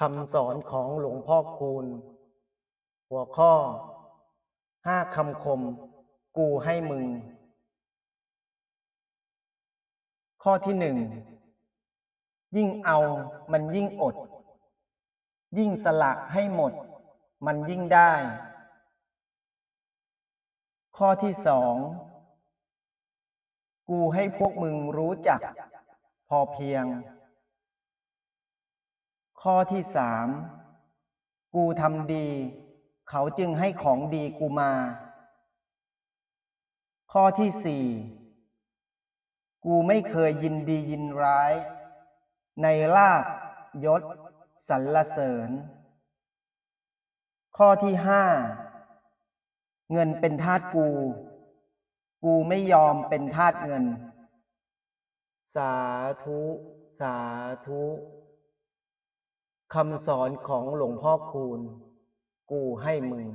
คำสอนของหลวงพ่อคูณ หัวข้อห้าคำคม กูให้มึง ข้อที่หนึ่ง ยิ่งเอามันยิ่งอด ยิ่งสละให้หมด มันยิ่งได้ ข้อที่สอง กูให้พวกมึงรู้จัก พอเพียง ข้อที่สามกูทำดี เขาจึงให้ของดีกูมา ข้อที่สี่กูไม่เคยยินดียินร้าย ในลาบยศสรรเสริญ ข้อที่ห้าเงินเป็นทาสกู กูไม่ยอมเป็นทาสเงิน สาธุ สาธุ คำสอนของหลวงพ่อคูณ กูให้มึง